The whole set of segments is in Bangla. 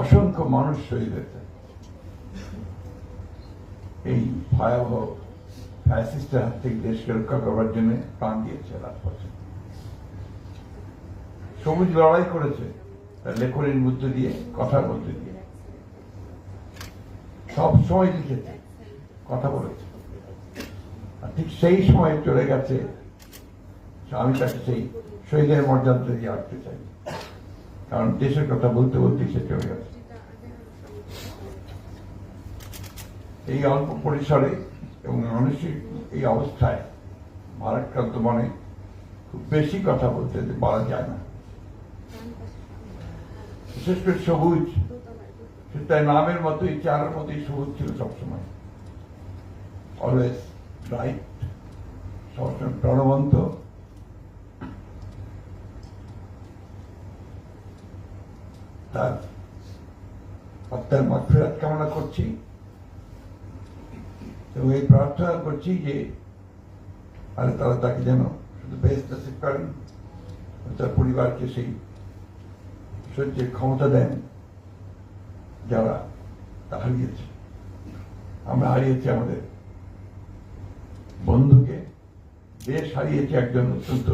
অসংখ্য মানুষ শহীদ হয়েছে। এই ভয়াবহ ফ্যাসিস্টের হাত থেকে দেশকে রক্ষা করবার জন্য প্রাণ দিয়েছে রাজপথে সবুজ লড়াই করেছে লেখনের মধ্যে দিয়ে, কথার মধ্যে দিয়ে। সব সময় লিখেছে, কথা বলেছে। আর ঠিক সেই সময় চলে গেছে আমি তাকে সেই শহীদের মর্যাদা দিয়ে রাখতে চাই কারণ দেশের কথা বলতে বলতে সে চলে গেছে। এই অল্প পরিসরে এবং মানসিক এই অবস্থায় ভারাক্রান্ত মনে খুব বেশি কথা বলতে বলা যায় না। বিশেষ করে সবুজ তার নামের মতোই চারের মতোই সবুজ ছিল সবসময়। অলওয়েজ রাইট সবসময় প্রাণবন্ত তার আত্মার মাফেরাত কামনা করছি এবং এই প্রার্থনা করছি যে আরে তারা তাকে যেন শুধু নসিব করেন তার পরিবারকে সেই সহ্যের ক্ষমতা দেন যারা তা হারিয়েছে। আমরা হারিয়েছি আমাদের বন্ধুকে, দেশ হারিয়েছে একজন অত্যন্ত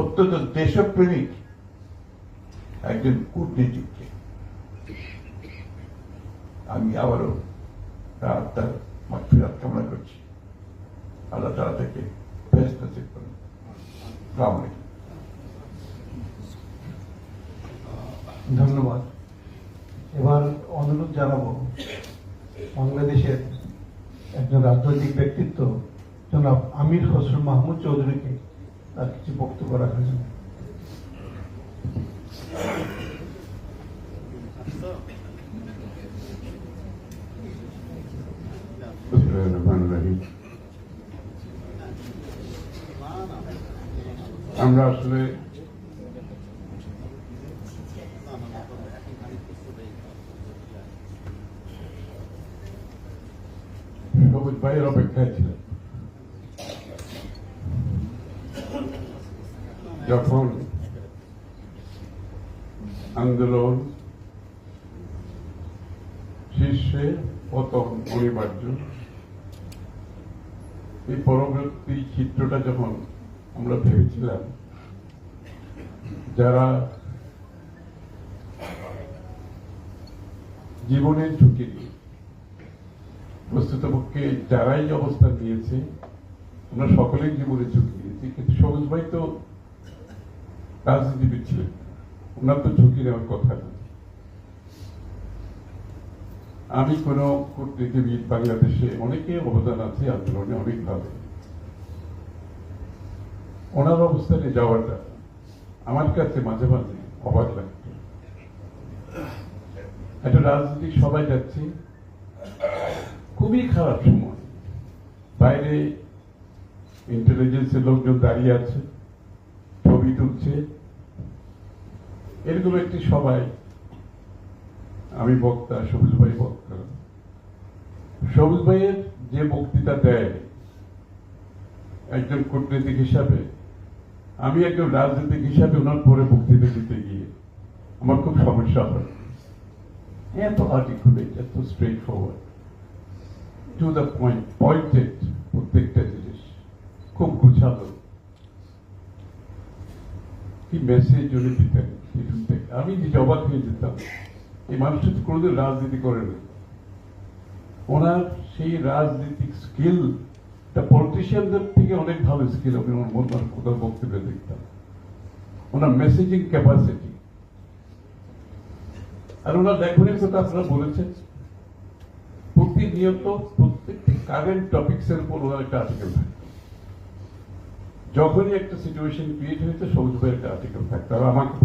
অত্যন্ত দেশপ্রেমিক একজন কূটনীতিককে। আমি আবারও তার তার মাফিরাত কামনা করছি। আল্লাহ তালা থেকে করুন। ধন্যবাদ। এবার অনুরোধ জানাব, বাংলাদেশের একজন রাজনৈতিক ব্যক্তিত্ব জনাব আমির খসরু মাহমুদ চৌধুরীকে তার কিছু বক্তব্য রাখার জন্য। আমরা আসলে সবুজ ভাইয়ের অপেক্ষায় ছিলেন যখন আন্দোলন শীর্ষে পতন অনিবার্য, এই পরবর্তী চিত্রটা যখন আমরা ভেবেছিলাম যারা জীবনের ঝুঁকি নিয়ে প্রস্তুতপক্ষে যারাই অবস্থান নিয়েছে, আমরা সকলেই জীবনে ঝুঁকি নিয়েছি, কিন্তু সবুজ ভাই তো রাজনীতিবিদ ছিলেন, ওনার তো ঝুঁকি নেওয়ার কথা না আমি কোন কূটনীতিবিদ বাংলাদেশে অনেকে অবদান আছে, আন্দোলনে অনেকভাবে ওনার অবস্থানে যাওয়াটা আমার কাছে মাঝে মাঝে অবাক লাগত একটা রাজনীতি সবাই যাচ্ছে, খুবই খারাপ সময়। বাইরে ইন্টেলিজেন্সের লোকজন দাঁড়িয়ে আছে, ছবি তুলছে। এরকম একটি সবাই আমি বক্তা, সবুজ ভাই বক্তা। সবুজ ভাইয়ের যে বক্তৃতা দেয়, একজন কূটনীতিক হিসাবে আমি একজন রাজনীতিক হিসাবে ওনার পরে বক্তৃতা দিতে গিয়ে আমার খুব সমস্যা হয়। এত আর্টিকুলেট এত straight forward to the point pointed প্রত্যেকটা জিনিস, খুব গুছালো। কি মেসেজ উনি দিতেন আমি যে অবাক হয়ে যেতাম, এই মানুষটা কোনোদিন রাজনীতি করে না ওনার সেই রাজনীতিক স্কিল তা পলিটিশিয়ানদের থেকে অনেক ভালো স্কিল আমি ওনার ওনার বক্তব্যে দেখতাম। ওনার মেসেজিং ক্যাপাসিটি আর ওনার লেখনের কথা আপনারা বলেছেন। প্রতিনিয়ত প্রত্যেকটি কারেন্ট টপিক্স এর উপর ওনার একটা আর্টিকেল থাকতো। যখনই একটা সিচুয়েশন ক্রিয়েট হয়েছে সবুজ ভাইয়ের একটা আর্টিকেল থাকতো। আর আমাকে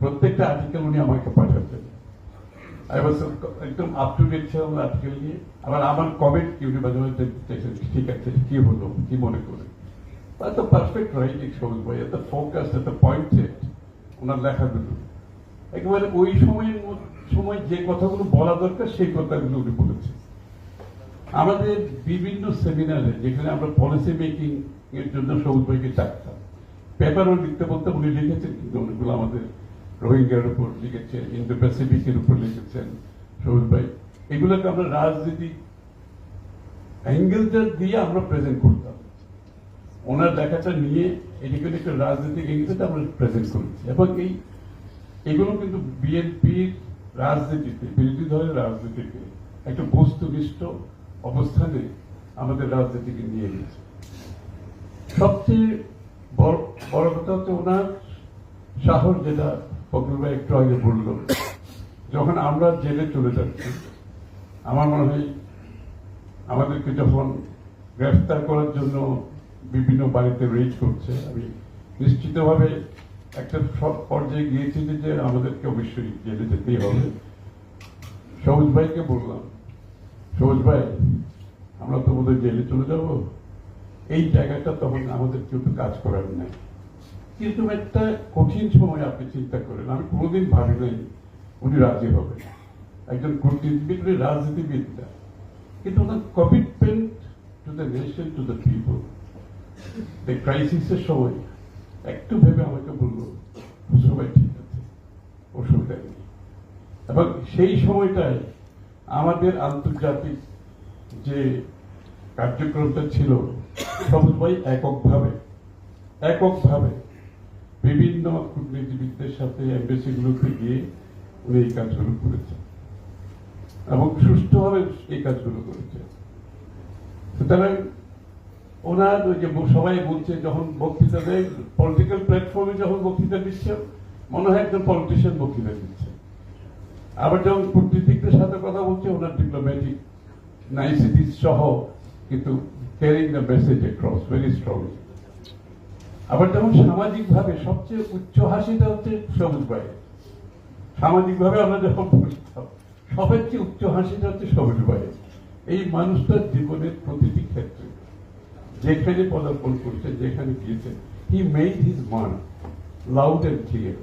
প্রত্যেকটা আর্টিকেল উনি আমাকে পাঠাতেন। একদম আপ টু ডেট ছিলাম আর্টিকেল নিয়ে। আবার আমার কমেন্ট কি উনি মাঝে মাঝে ঠিক আছে, কি হলো? কি মনে করে? সবুজ এত ফোকাস এত ওনার লেখাগুলো একেবারে ওই সময়ের সময় যে কথাগুলো বলা দরকার, সেই কথাগুলো উনি বলেছেন। আমাদের বিভিন্ন সেমিনারে যেখানে আমরা পলিসি মেকিং এর জন্য সবুজ ভাইকে চাকতাম পেপারও লিখতে বলতে উনি লিখেছেন, কিন্তু অনেকগুলো আমাদের রোহিঙ্গার উপর লিখেছেন ইন্দো প্যাসিফিকের উপর লিখেছেন সবুজ ভাই। এগুলোকে আমরা রাজনীতি অ্যাঙ্গেলটা দিয়ে আমরা প্রেজেন্ট করতাম। ওনার লেখাটা নিয়ে এটিকে একটা রাজনৈতিক এঙ্গেলটা আমরা প্রেজেন্ট করেছি। এবং এই, এগুলো কিন্তু বিএনপির রাজনীতিতে, বিরোধী দলের রাজনীতিতে একটা বস্তুনিষ্ঠ অবস্থানে আমাদের রাজনীতিকে নিয়ে গেছে। সবচেয়ে বড় কথা হচ্ছে ওনার সাহস যেটা ফখরুল ভাই একটু আগে বলল। যখন আমরা জেলে চলে যাচ্ছি, আমার মনে হয় আমাদেরকে যখন গ্রেফতার করার জন্য বিভিন্ন বাড়িতে রেজ করছে, আমি নিশ্চিতভাবে একটা সব পর্যায়ে গিয়েছি যে- আমাদেরকে অবশ্যই জেলে যেতেই হবে। সবুজ ভাইকে বললাম, সবুজ ভাই, আমরা তো বোধহয় জেলে চলে যাব। এই জায়গাটা তখন আমাদের কেউ তো কাজ করার নাই। কিন্তু একটা কঠিন সময় আপনি চিন্তা করেন। আমি কোনোদিন ভাবি নাই উনি রাজি হবেন। একজন কূটনীতিবিদ, উনি রাজনীতিবিদ না কিন্তু ওনার commitment to the nation to the people এই ক্রাইসিসের সময় একটু ভেবে আমাকে বলল সবাই ঠিক আছে অসুবিধা নেই এবং সেই সময়টায় আমাদের আন্তর্জাতিক যে কার্যক্রমটা ছিল সবাই এককভাবে এককভাবে বিভিন্ন কূটনীতিবিদদের সাথে এম্বাসিগুলোতে গিয়ে উনি এই কাজগুলো করেছেন এবং সুষ্ঠুভাবে এই কাজগুলো করেছে সুতরাং ওনার ওই যে সবাই বলছে, যখন বক্তৃতা দেয় পলিটিক্যাল প্ল্যাটফর্মে যখন বক্তৃতা দিচ্ছে, মনে হয় একজন পলিটিশিয়ান বক্তৃতা দিচ্ছে। আবার যখন কূটনীতিকদের সাথে কথা বলছে, ওনার ডিপ্লোম্যাটিক নাইসিটিস সহ কিন্তু carrying the message across very strong আবার যেমন সামাজিক ভাবে সবচেয়ে উচ্চ হাসিটা হচ্ছে সবুজ ভাই সামাজিক ভাবে আমরা যখন বলতাম সবার চেয়ে উচ্চ হাসিটা হচ্ছে সবুজ ভাই এই মানুষটার জীবনের প্রতিটি ক্ষেত্রে, যেখানে পদার্পণ করছে, যেখানে গিয়েছে he made his man loud and clear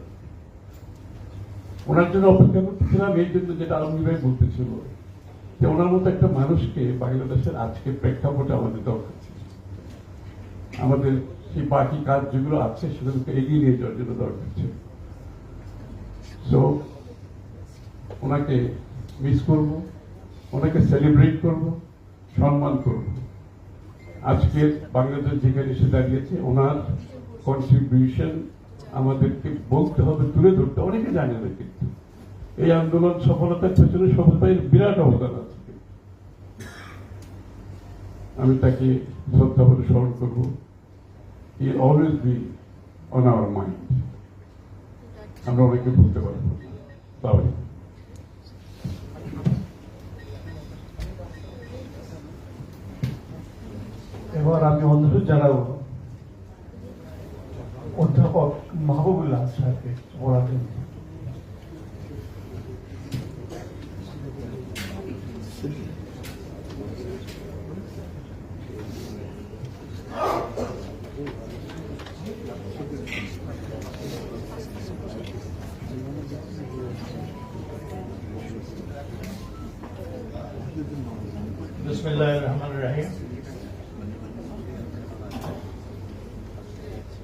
ওনার জন্য অপেক্ষা করতেছিলাম, এই জন্য যেটা আলমগীর ভাই বলতেছিল যে ওনার মতো একটা মানুষকে বাংলাদেশের আজকে প্রেক্ষাপটে আমাদের দরকার আমাদের সেই বাকি কাজ যেগুলো আছে, সেগুলোকে এগিয়ে নিয়ে যাওয়ার জন্য দরকার ছিল। ওনাকে মিস করব, ওনাকে সেলিব্রেট করব, সম্মান করব। আজকে বাংলাদেশ যেখানে এসে দাঁড়িয়েছে, ওনার কন্ট্রিবিউশন আমাদেরকে বলতে হবে, তুলে ধরতে। অনেকে জানে না কিন্তু। এই আন্দোলন সফলতার পেছনে ভাইয়ের বিরাট অবদান আছে। আমি তাকে শ্রদ্ধা করে স্মরণ করব। He always be on our mind আমরা অনেকে বলতে পারব বাবাই এবার আমি অনুরোধ জানাব, অধ্যাপক মাহবুবুল্লাহ সাহেবকে পড়াতে রহমানির রহিম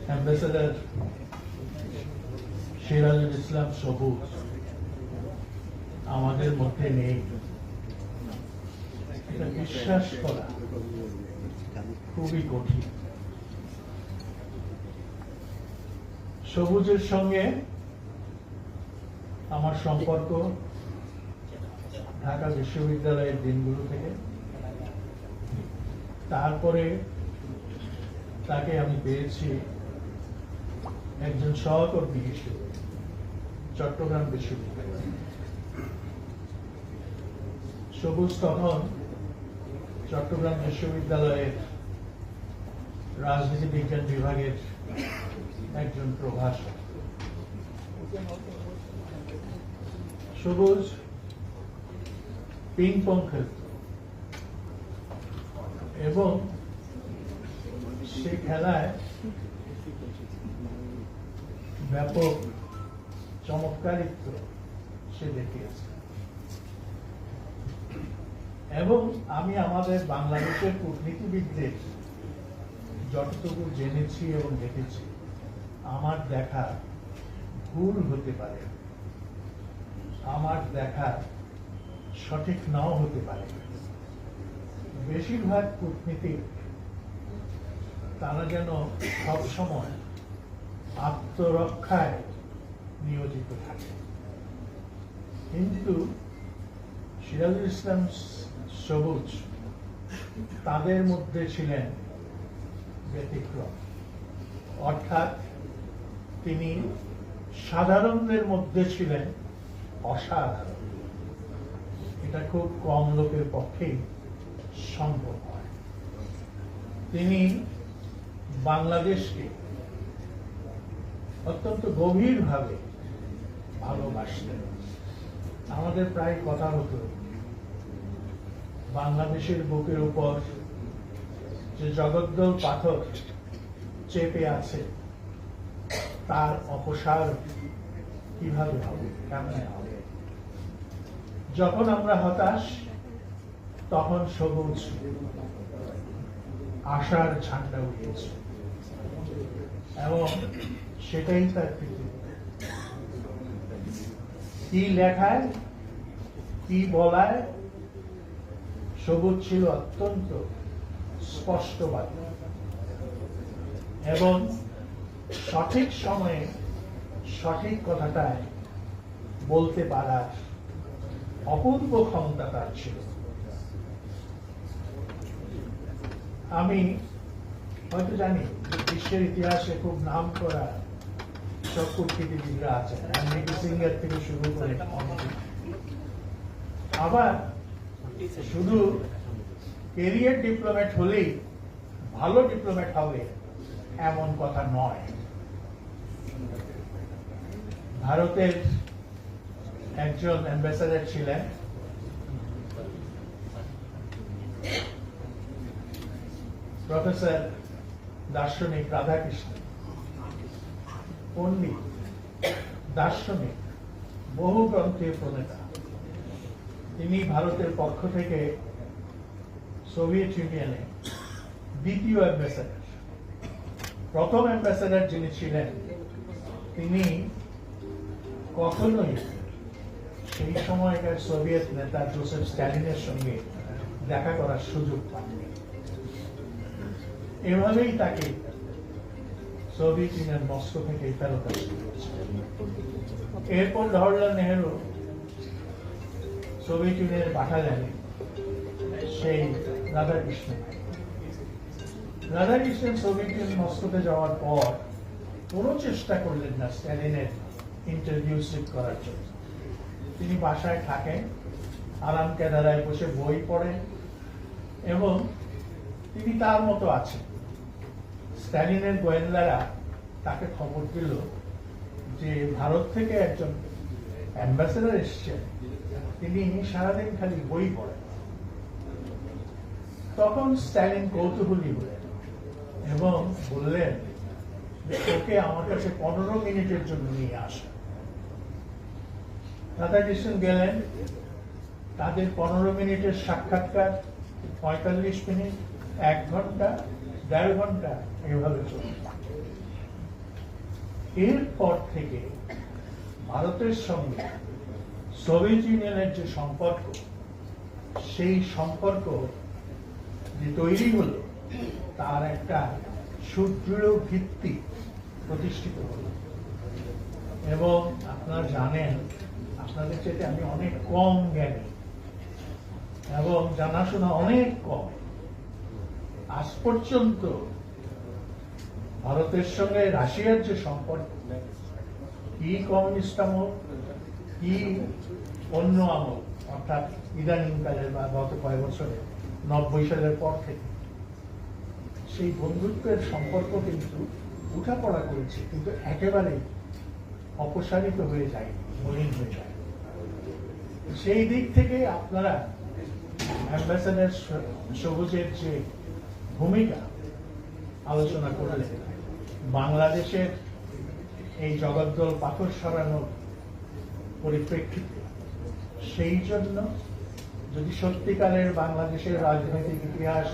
অ্যাম্বাসেডার সিরাজুল ইসলাম সবুজ আমাদের মধ্যে নেই। বিশ্বাস করা খুবই কঠিন। সবুজের সঙ্গে আমার সম্পর্ক ঢাকা বিশ্ববিদ্যালয়ের দিনগুলো থেকে তারপরে তাকে আমি পেয়েছি একজন সহকর্মী হিসেবে, চট্টগ্রাম বিশ্ববিদ্যালয়ে। সবুজ তখন চট্টগ্রাম বিশ্ববিদ্যালয়ের রাজনীতি বিজ্ঞান বিভাগের একজন প্রভাষক। সবুজ পিং পং খেলত এবং সে খেলায় ব্যাপক চমৎকারিত্ব সে দেখিয়েছে। এবং আমি আমাদের বাংলাদেশের কূটনীতিবিদদের যতটুকু জেনেছি এবং দেখেছি, আমার দেখা ভুল হতে পারে। আমার দেখা সঠিক নাও হতে পারে। বেশিরভাগ কূটনীতিক তারা যেন সবসময় আত্মরক্ষায় নিয়োজিত থাকে। কিন্তু সিরাজুল ইসলাম সবুজ তাদের মধ্যে ছিলেন ব্যতিক্রম। অর্থাৎ তিনি সাধারণদের মধ্যে ছিলেন অসাধারণ। এটা খুব কম লোকের পক্ষেই সম্ভব হয়। তিনি বাংলাদেশকে অত্যন্ত গভীরভাবে ভালোবাসতেন। আমাদের প্রায় কথা হতো, বাংলাদেশের বুকের উপর যে জগদ্দল পাথর চেপে আছে, তার অপসার কীভাবে হবে, কেমনে হবে? যখন আমরা হতাশ তখন সবুজ আশার ঝান্ডা উঠেছে। এবং সেটাই তার কি লেখায়, কি বলায়, সবুজ ছিল অত্যন্ত স্পষ্টবাদী এবং সঠিক সময়ে সঠিক কথাটায় বলতে পারার অপূর্ব ক্ষমতা তার ছিল। আমি হয়তো জানি বিশ্বের ইতিহাসে খুব নাম করা সব কূটনীতিবিদরা আছেন। আমেরিকা সিঙ্গার থেকে শুরু করে আবার শুধু কেরিয়ার ডিপ্লোম্যাট হলেই ভালো ডিপ্লোম্যাট হবে এমন কথা নয়। ভারতের একজন অ্যাম্বাসাডার ছিলেন। প্রফেসর দার্শনিক রাধাকৃষ্ণ পণ্ডিত দার্শনিক বহু গ্রন্থের প্রণেতা। তিনি ভারতের পক্ষ থেকে সোভিয়েত ইউনিয়নে দ্বিতীয় অ্যাম্বাসাডার প্রথম অ্যাম্বাসাডার যিনি ছিলেন, তিনি কখনোই সেই সময়কার সোভিয়েত নেতা জোসেফ স্ট্যালিনের সঙ্গে দেখা করার সুযোগ পাননি। এভাবেই তাকে সোভিয়েত ইউনিয়ন মস্কো থেকে ফেরত এরপর জওহরলাল নেহেরু সোভিয়েত ইউনিয়নে পাঠালেন সেই রাধাকৃষ্ণ রাধাকৃষ্ণন সোভিয়েত ইউনিয়ন মস্কোতে যাওয়ার পর কোনো চেষ্টা করলেন না স্ট্যালিনের ইন্টারভিউ স্লিপ করার জন্য। তিনি বাসায় থাকেন, আরাম কেদারায় বসে বই পড়েন এবং তিনি তার মতো আছেন। স্ট্যালিনের গোয়েন্দারা তাকে খবর দিল যে ভারত থেকে একজন অ্যাম্বাসেডার এসছেন। তিনি সারাদিন খালি বই পড়েন। তখন স্ট্যালিন কৌতূহলী হলেন এবং বললেন ওকে আমার কাছে পনেরো মিনিটের জন্য নিয়ে আসা। রাধাকৃষ্ণন গেলেন। তাদের পনেরো মিনিটের সাক্ষাৎকার পঁয়তাল্লিশ মিনিট, এক ঘণ্টা দেড় ঘণ্টা এভাবে এরপর থেকে ভারতের সঙ্গে সোভিয়েত ইউনিয়নের যে সম্পর্ক, সেই সম্পর্ক যে তৈরি হলো, তার একটা সুদৃঢ় ভিত্তি প্রতিষ্ঠিত হলো। এবং আপনারা জানেন, আপনাদের চেয়ে আমি অনেক কম জ্ঞানী। এবং জানাশোনা অনেক কম। পর্যন্ত ভারতের সঙ্গে রাশিয়ার যে সম্পর্ক, কি কমিউনিস্ট আমল, কি অন্য আমল, অর্থাৎ ইদানিং কালের বা গত কয়েক বছরে, নব্বই সালের পর থেকে, সেই বন্ধুত্বের সম্পর্ক কিন্তু উঠাপড়া করেছে, কিন্তু একেবারে অপসারিত হয়ে যায়, মলিন হয়ে যায়। সেই দিক থেকে আপনারা অ্যাম্বাসাডার সবুজের যে ভূমিকা আলোচনা করলেন বাংলাদেশের এই জগদ্দল পাথর সরানোর পরিপ্রেক্ষিতে সেই জন্য যদি সত্যিকারের বাংলাদেশের রাজনৈতিক ইতিহাস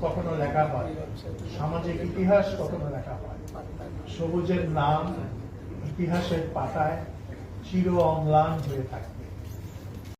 কখনো লেখা হয়, সামাজিক ইতিহাস কখনো লেখা হয়, সবুজের নাম ইতিহাসের পাতায় চির অম্লান হয়ে থাকবে